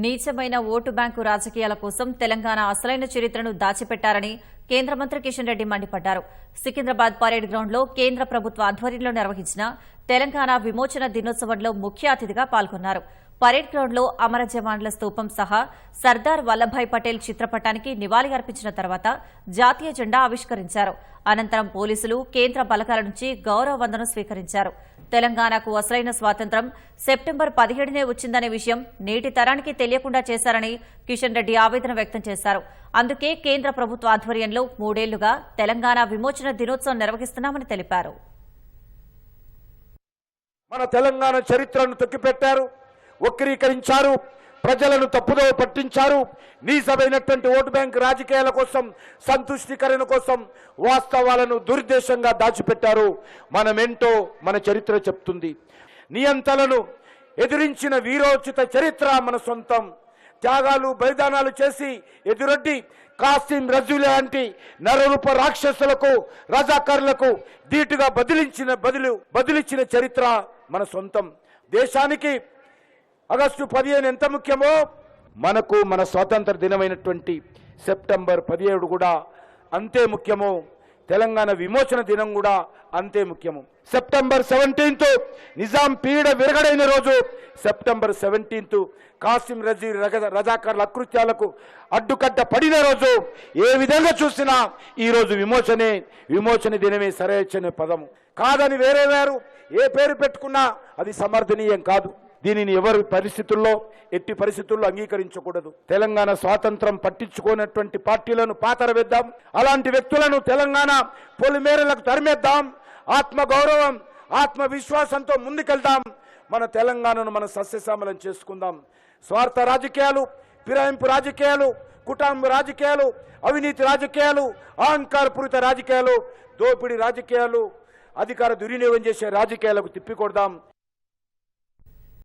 నీచమైన vote bank రాజకీయాల కోసం తెలంగాణ అసలైన చరిత్రను దాచిపెట్టారని కేంద్ర మంత్రి కిషన్ రెడ్డి మండిపడ్డారు. సికింద్రాబాద్ పరేడ్ గ్రౌండ్లో కేంద్ర ప్రభుత్వ ఆధ్వర్యంలో నిర్వహించిన తెలంగాణ విమోచన దినోత్సవంలో ముఖ్య అతిథిగా పాల్గొన్నారు. పరేడ్ గ్రౌండ్లో అమర జవాన్ల స్తూపం సహా సర్దార్ వల్లభాయ్ పటేల్ చిత్రపటానికి నివాళి అర్పించిన తర్వాత జాతీయ జెండా ఆవిష్కరించారు. అనంతరం పోలీసులు కేంద్ర బలకాల నుంచి గౌరవ వందనం స్వీకరించారు. తెలంగాణకు అసలైన స్వాతంత్ర్యం సెప్టెంబర్ పదిహేడునే వచ్చిందనే విషయం నేటి తరానికి తెలియకుండా చేశారని కిషన్ రెడ్డి ఆవేదన వ్యక్తం చేశారు. అందుకే కేంద్ర ప్రభుత్వ ఆధ్వర్యంలో మూడేళ్ళుగా తెలంగాణ విమోచన దినోత్సవం నిర్వహిస్తున్నామని తెలిపారు. మన తెలంగాణ చరిత్రను తొక్కిపెట్టారు వక్రీకరించారు ప్రజలను తప్పుదో పట్టించారు. నీచమైనటువంటి ఓటు బ్యాంక్ రాజకీయాల కోసం సంతుష్టికరణ కోసం వాస్తవాలను దురుద్దేశంగా దాచిపెట్టారు. మనమేంటో మన చరిత్ర చెప్తుంది. నియంతలను ఎదిరించిన వీరోచిత చరిత్ర మన సొంతం. త్యాగాలు బలిదానాలు చేసి ఎదురొడ్డి కాసిం రజు లాంటి నరరూప రాక్షసులకు రజాకారులకు ధీటుగా బదిలించిన బదులు బదిలిచ్చిన చరిత్ర మన సొంతం. దేశానికి ఆగస్టు పదిహేను ఎంత ముఖ్యమో? మనకు మన స్వాతంత్ర దినమైనటువంటి సెప్టెంబర్ పదిహేడు కూడా అంతే ముఖ్యము. తెలంగాణ విమోచన దినం కూడా అంతే ముఖ్యము. సెప్టెంబర్ సెవెంటీన్త్ నిజాం పీడ విరగడైన రోజు సెప్టెంబర్ సెవెంటీన్త్ కాసిం రజీ రగ- రజాకార్ల అకృత్యాలకు అడ్డుకట్ట పడిన రోజు ఏ విధంగా చూసినా ఈరోజు విమోచనే విమోచన దినమే సరైన పదము. కాదని వేరే వేరు ఏ పేరు పెట్టుకున్నా అది సమర్థనీయం కాదు. దీనిని ఎవరి పరిస్థితుల్లో ఎట్టి పరిస్థితుల్లో అంగీకరించకూడదు. తెలంగాణ స్వాతంత్రం పట్టించుకోనటువంటి పార్టీలను పాతరవేద్దాం. అలాంటి వ్యక్తులను తెలంగాణ పొలిమేరలకు తరిమేద్దాం. ఆత్మగౌరవం ఆత్మవిశ్వాసంతో ముందుకెళ్దాం. మన తెలంగాణను మన సస్యశ్యామలం చేసుకుందాం. స్వార్థ రాజకీయాలు ఫిరాయింపు రాజకీయాలు కుటుంబ రాజకీయాలు అవినీతి రాజకీయాలు అహంకారపూరిత రాజకీయాలు దోపిడీ రాజకీయాలు అధికార దుర్వినియోగం చేసే రాజకీయాలకు తిప్పికొడదాం.